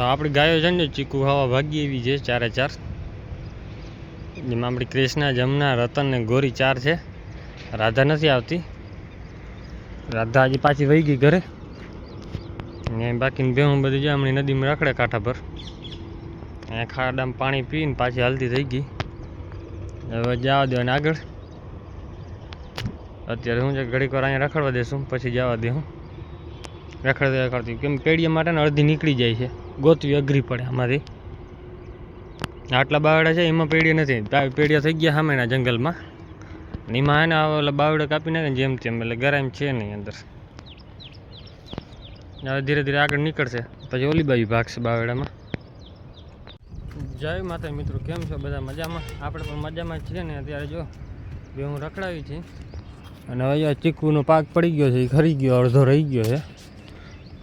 આપણી ગાયો છે ને ચીકુ ખાવા ભાગી એવી છે, ચારે ચાર. જેમાં આપણી કૃષ્ણા, જમના, રતન ને ગોરી ચાર છે. રાધા નથી આવતી. રાધા હજી પાછી વહી ગઈ ઘરે. ને બાકીની ભેહું બધી છે, હમણાં નદીમાં રખડે કાંઠા પર. અહીંયા ખાડામાં પાણી પીને પાછી હાલતી થઈ ગઈ. હવે જવા દો ને આગળ. અત્યારે હું છે, ઘડીક વાર અહીંયા રખડવા દેશું, પછી જવા દે હું રખડતી રખડતી. કેમ પેઢીએ માટે અડધી નીકળી જાય છે. ગોતવી અઘરી પડે આમાંથી આટલા બાવડા છે, એમાં પેઢી નથી. પેઢીયા થઈ ગયા સામેના જંગલમાં. એમાં એને ઓલા બાવડા કાપી નાખે જેમ તેમ, એટલે ગરામ છે નહીં અંદર. હવે ધીરે ધીરે આગળ નીકળશે. પછી ઓલી બાજુ ભાગશે બાવડામાં જય માતા મિત્રો, કેમ છો? બધા મજામાં? આપણે પણ મજામાં છીએ ને અત્યારે જો. બે હું રખડાવી છીએ અને હવે ચીકુનો પાક પડી ગયો છે, એ ખરી ગયો, અડધો રહી ગયો છે.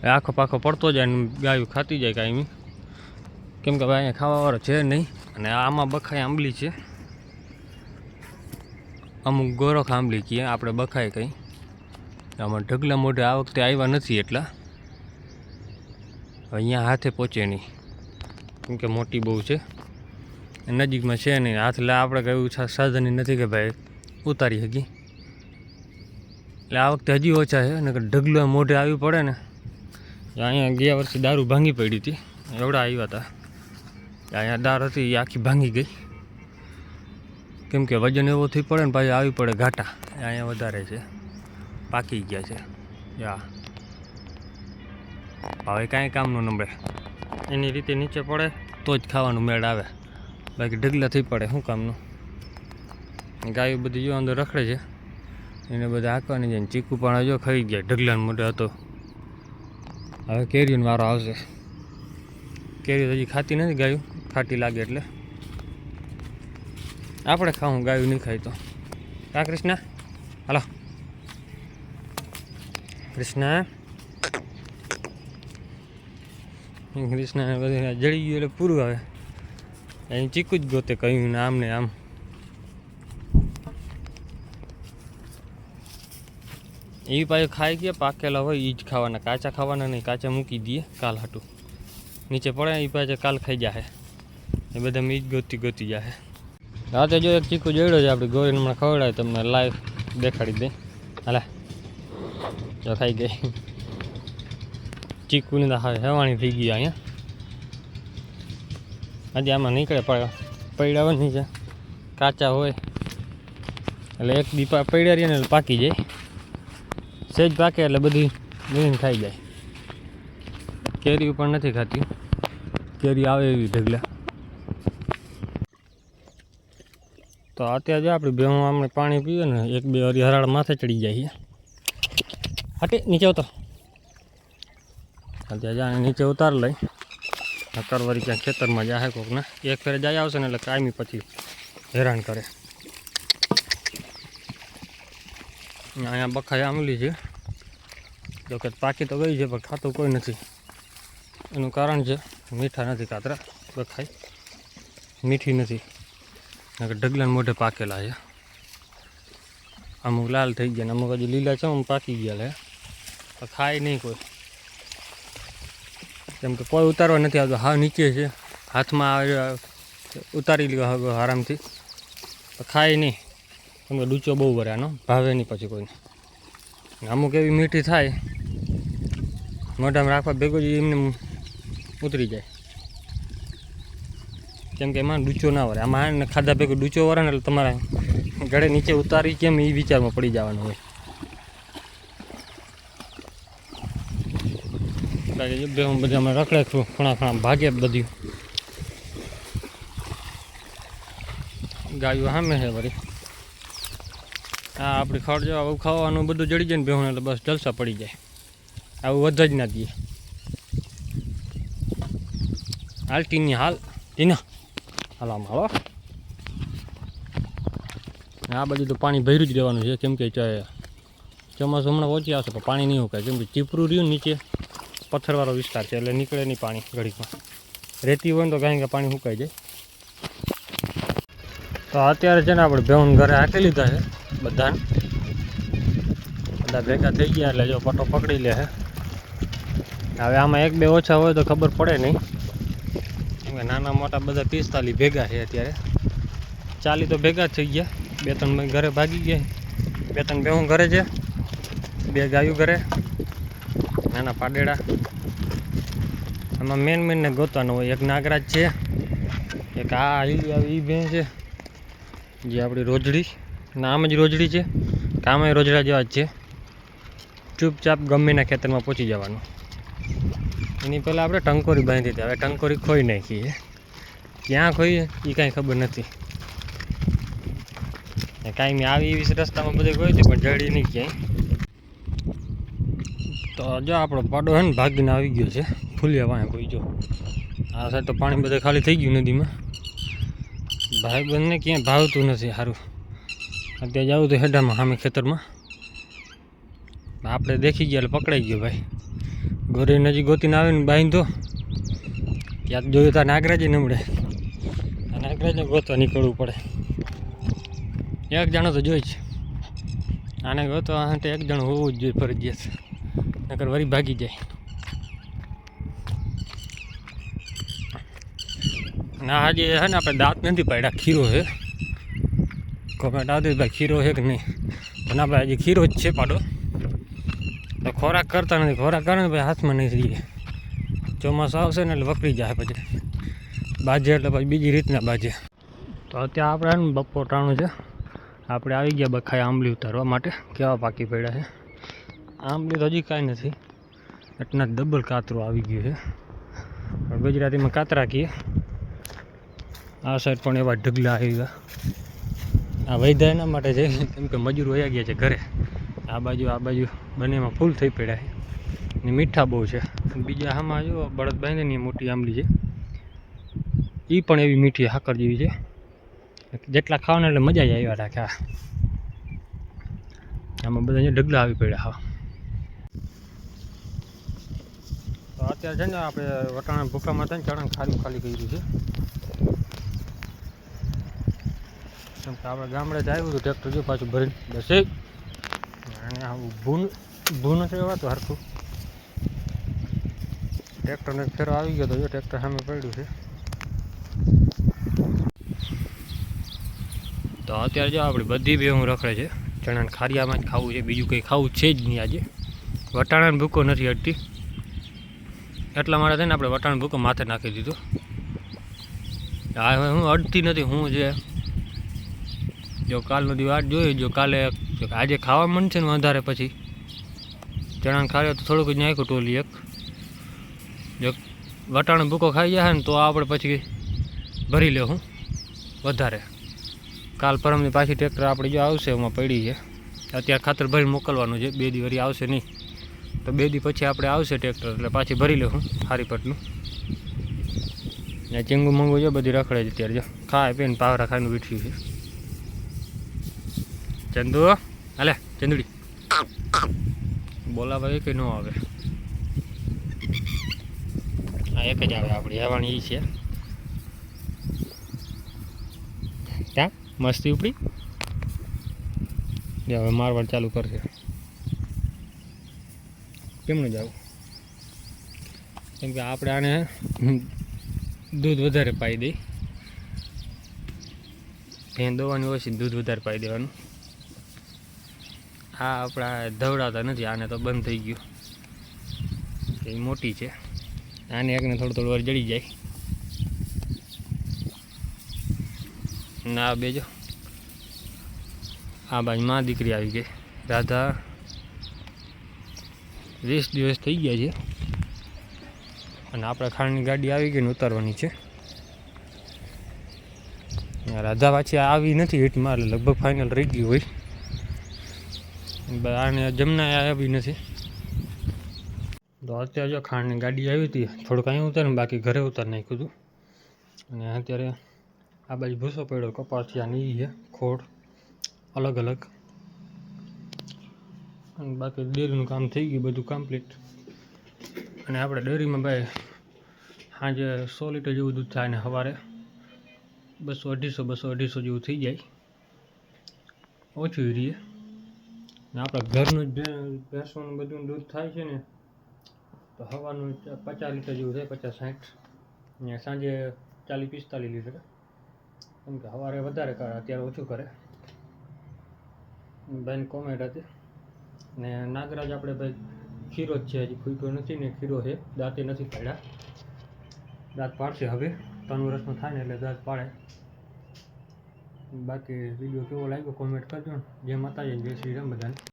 આખો પાખો પડતો જાય ને ગાયું ખાતી જાય કાંઈ કેમ કે ભાઈ અહીંયા ખાવાવાળો છે નહીં. અને આમાં બખાઈ આંબલી છે. અમુક ગોરખ આંબલી કહીએ આપણે બખાય કંઈ. આમાં ઢગલા મોઢે આ વખતે આવ્યા નથી એટલા. અહીંયા હાથે પહોંચે નહીં. કેમ કે મોટી બહુ છે. નજીકમાં છે નહીં. હાથ લે આપણે કયું સાધન નથી કે ભાઈ ઉતારી શકી એટલે આ વખતે હજી ઓછા છે અને ઢગલા મોઢે આવી પડે ને અહીંયા ગયા વર્ષે દારૂ ભાંગી પડી હતી. એવડા આવ્યા હતા. અહીંયા દાર હતી, એ આખી ભાંગી ગઈ. કેમ કે વજન એવો થઈ પડે ને પાછી આવી પડે ઘાટા. અહીંયા વધારે છે. પાકી ગયા છે. યા. હવે કાંઈ કામનું નંબરે. એની રીતે નીચે પડે, તો જ ખાવાનું મેળ આવે. બાકી ઢગલા થઈ પડે શું કામનું. ગાયો બધી જો અંદર રખડે છે. એને બધા હાંકવાની જાય ચીકુ પણ જો ખાઈ ગયા ઢગલાને મોઢે હતો. હવે કેરીનો વારો આવશે. કેરી હજી ખાતી નથી ગાયું. ખાટી લાગે એટલે. આપણે ખાવું, ગાયું નહીં ખાય તો. કા કૃષ્ણ? હાલો. કૃષ્ણ? કૃષ્ણ, બધી જડી ગયું એટલે પૂરું આવે. અહીં ચીકુ જ ગોતે કહ્યું ને આમ ને આમ. એ પાછું ખાઈ ગયા, પાકેલા હોય એ જ ખાવાના, કાચા ખાવાના નહીં, કાચા મૂકી દઈએ, કાલ હાટું. નીચે પડે એ પાછા કાલ ખાઈ જાય એ બધા મીજ ગોતી ગોતી જાય રાતે જો એક ચીકુ જોડ્યો છે આપણે ગોરીને, હમણાં ખવડાવે તમને લાઈવ દેખાડી દે. હાલે. જો ખાઈ ગઈ. ચીકુની તો હવે હેવાણી થઈ ગઈ અહીંયા. હજી આમાં નીકળે પડ્યા પડ્યા હોય નીચે. કાચા હોય. એટલે એક દીપા પડ્યા રહીએ ને પાકી જાય. સેજ પાકે એટલે બધી નીણ ખાઈ જાય. કેરી પણ નથી ખાતી. કેરી આવે એવી ઢગલા. તો અત્યારે જો આપણી બેહું આપણે પાણી પીએ ને, એક બે હરી હરાળ માથે ચડી જાય હટે, નીચે ઉતર. અત્યારે જાણે નીચે ઉતાર લઈ. નકર વળી ક્યાં ખેતરમાં જાય કોકના. એક ફેરે જાય આવશે ને એટલે કાયમી પછી હેરાન કરે. અહીંયા બખાઈ આંબલી છે. જોકે પાકી તો ગઈ છે, પણ ખાતું કોઈ નથી. એનું કારણ છે, મીઠા નથી કાતરા બખાઈ. મીઠી નથી. ઢગલાને મોઢે પાકેલા છે. અમુક લાલ થઈ ગયા ને અમુક હજી લીલા છે, અમુક પાકી ગયા તો ખાય નહીં કોઈ. કેમ કે કોઈ ઉતારવા નથી આવતું. હા નીચે છે. હાથમાં ઉતારી લ્યો આરામથી. તો ખાય નહીં. કેમ કે ડૂચો બહુ ભરે આનો ભાવે નહીં પછી કોઈને. અમુક એવી મીઠી થાય, મોઢામાં રાખવા ભેગો જ એમને ઉતરી જાય. કેમ કે એમાં ડૂચો ના વરે. આમાં ખાધા ભેગો ડૂચો વરે ને એટલે તમારે ગળે નીચે ઉતારી કેમ એ વિચારમાં પડી જવાનું હોય. બે હું બધા અમે રખડે છું, ખૂણા ખૂણા ભાગે બધું ગાયું સામે છે વળી આ આપણે ખડ જો આવું ખાવાનું બધું જડી જાય ને બેહું એટલે બસ જલસા પડી જાય. આવું વધ જ ના દઈએ. હાલ, ટીની, હાલ. ટીના. હાલ, આમ, હાલો. આ બધું તો પાણી ભર્યું જ રહેવાનું છે, કેમ કે ચોમાસું હમણાં ઓછી આવશે, પણ પાણી નહીં ઉકાય. કેમ કે ચીપરું રહ્યું નીચે, પથ્થરવાળો વિસ્તાર છે, એટલે નીકળે નહીં પાણી ઘડીકમાં. રેતી હોય ને તો કાંઈ પાણી સુકાઈ જાય. તો અત્યારે છે ને આપણે ભેવન ઘરે હાકી લીધા છે. બધાને. બધા ભેગા થઈ ગયા એટલે જો પટો પકડી લે હવે આમાં એક બે ઓછા હોય તો ખબર પડે નહીં. કેમ નાના મોટા બધા પિસ્તાલીસ ભેગા છે અત્યારે. ચાલી તો ભેગા થઈ ગયા. બે ત્રણ ભાઈ ઘરે ભાગી ગયા. બે ત્રણ બે હું ઘરે છે. બે ગાયું ઘરે. નાના પાડેડા. આમાં મેન મેનને ગોતવાનું હોય. એક નાગરાજ છે. એક આ આવી ઈ ભેં છે. જે આપણી રોજડી. નામ જ રોજડી છે. કામ રોજડા જેવા જ છે. ચૂપચાપ ગમેના ખેતરમાં પહોંચી જવાનું. એની પહેલાં આપણે ટંકોરી બાંધી હતી. હવે ટંકોરી ખોઈ નાખી છે. ક્યાં ખોઈએ એ કાંઈ ખબર નથી. કાંઈ મેં આવી એવી રસ્તામાં બધે ગયું હતી પણ જડી નહીં ક્યાંય. તો જો આપણો પાડો છે ને ભાગીને આવી ગયો છે. ફૂલિયા વાંહે કોઈ જો. આ સાઈડ તો પાણી બધે ખાલી થઈ ગયું નદીમાં. ભાઈ બંને ક્યાંય ભાવતું નથી સારું. અત્યારે જવું તો હેડામાં સામે ખેતરમાં. આપણે દેખી ગયા એટલે પકડાઈ ગયો ભાઈ. ગોરી નજીક ગોતીને આવે ને બાંધો. ત્યાં જોયું તો નાગરાજે નમડે. નાગરાજને ગોતવા નીકળવું પડે. એક જણો તો જોઈ જ આને ગોતવા માટે એક જણ હોવું જ જોઈએ ફરજિયાત. નકર વરી ભાગી જાય. ના, આજે છે ને આપણે દાંત નથી પાડ્યા, ખીરો છે કોમેન્ટ આવતી ભાઈ ખીરો છે કે નહીં? પણ ભાઈ હજી ખીરો જ છે પાડો. તો ખોરાક કરતા નથી. ખોરાક કરે ને ભાઈ હાથમાં નહીં રહીએ ચોમાસું આવશે ને એટલે વકરી જાય પછી. બાજે એટલે પછી બીજી રીતના બાજે. તો અત્યારે આપણે બપોર ટાણું છે. આપણે આવી ગયા બખાય આંબલી ઉતારવા માટે. કેવા પાકી પડ્યા છે. આંબલી તો હજી કાંઈ નથી. એટલા ડબલ કાતરું આવી ગયું છે. ગુજરાતીમાં કાતરા કહીએ. આ સાઈડ પણ એવા ઢગલા આવી ગયા આ વૈધા એના માટે છે કેમ કે મજૂર વયા ગયા છે ઘરે. આ બાજુ આ બાજુ બંનેમાં ફૂલ થઈ પડ્યા છે. ને મીઠા બહુ છે. બીજા આમાં જો બળદ બાંધીની મોટી આંબલી છે. એ પણ એવી મીઠી હાકર જેવી છે. જેટલા ખાવાના એટલે મજા જ આવ્યા રાખે આમાં બધા ઢગલા આવી પડ્યા હા તો અત્યારે છે ને આપણે વટાણા ભૂકામાં થઈને ચણા ખાલી ખાલી કર્યું છે. કેમ કે આપણે ગામડે જ આવ્યું હતું ટ્રેક્ટર જો પાછું ભરીને બસ એ. અને આ ભૂન ભૂન છે એવા તો હરખું. ટ્રેક્ટરને ફેરો આવી ગયો તો જો ટ્રેક્ટર સામે પડ્યું છે. તો અત્યારે જો આપણી બધી બે હું રખડે છે. ચણાને ખારિયામાં જ ખાવું છે, બીજું કંઈ ખાવું છે જ નહીં આજે. વટાણાને ભૂકો નથી અડતી એટલા માટે થઈને આપણે વટાણ ભૂકો માથે નાખી દીધું. આ હવે હું અડતી નથી, હું જે જો કાલનો દી વાટ જોઈએ, જો કાલે આજે ખાવા મન છે ને વધારે પછી. ચણા ખાયો તો થોડુંક જ નાખ્યું ટોલી એક. જો વટાણ ભૂકો ખાઈ જાય ને તો આપણે પછી ભરી લે હું, વધારે. કાલ પરમની પાછી ટ્રેક્ટર આપણે જો આવશે, એમાં પડી છે. અત્યારે ખાતર ભરીને મોકલવાનું છે, બે દી વરી આવશે નહીં. તો બે દી પછી આપણે આવશે ટ્રેક્ટર, એટલે પાછી ભરી લેવું હારી પટનું. ને ચીંગું મંગું જો બધી રખડે છે અત્યારે જો. ખાય, પીને પાવરા ખાઈને બેઠી છે. ચંદુ, હાલે, ચંદુડી. બોલાવા કે ન આવે. આ એક જ આવે, આપણી હેવાણી એ છે. ત્યાં મસ્તી ઉપડી? હવે મારવાડ ચાલુ કરશે કેમનું જવું? કેમ કે આપણે આને દૂધ વધારે પાઈ દઈ. ભેં દોવાની છે, દૂધ વધારે પાઈ દેવાનું. આ આપણા ધવડાતા નથી, આને તો બંધ થઈ ગયું. એ મોટી છે. આને એકને થોડું થોડું વાર જડી જાય. ના બેજો આ બાજુ માં દીકરી આવી ગઈ. રાધા, વીસ દિવસ થઈ ગયા છે. અને આપણે ખાંડની ગાડી આવી ગઈ ને ઉતારવાની છે. રાધા પાછી આવી નથી હિટમાં, એટલે લગભગ ફાઇનલ રહી ગયું હોય. આને જમના આવી નથી. તો અત્યારે જો ખાંડની ગાડી આવી હતી, થોડુંક અહીં ઉતારને બાકી ઘરે ઉતાર નાખ્યું હતું. અને અત્યારે આ બાજુ ભૂસો પડ્યો કપાસિયા ની છે, ખોડ, અલગ અલગ. અને બાકી ડેરીનું કામ થઈ ગયું, બધું કમ્પ્લીટ અને આપણે ડેરીમાં ભાઈ સાંજે સો લીટર જેવું દૂધ થાય ને સવારે બસો અઢીસો બસો અઢીસો જેવું થઈ જાય. ઓછું રહીએ ને આપણા ઘરનું જ ભેંસોનું બધું દૂધ થાય છે ને, તો હવાનું પચાસ લીટર જેવું થાય પચાસ સાઠ. ને સાંજે ચાલીસ, પિસ્તાલીસ લીટર. કેમ કે સવારે વધારે કરે અત્યારે ઓછું કરે. બેન કોમેન્ટ હતી. ને નાગરાજ આપણે ભાઈ ખીરો જ છે, હજી ફૂટ્યો નથી ને ખીરો છે, દાંતે નથી પાડ્યા દાંત પાડશે હવે, ત્રણ વર્ષનો થાય ને એટલે દાંત પાડે. બાકી વીડિયો કેવો લાગ્યો? કોમેન્ટ કરજો ને. જય માતાજી જય શ્રી રામ બધાને.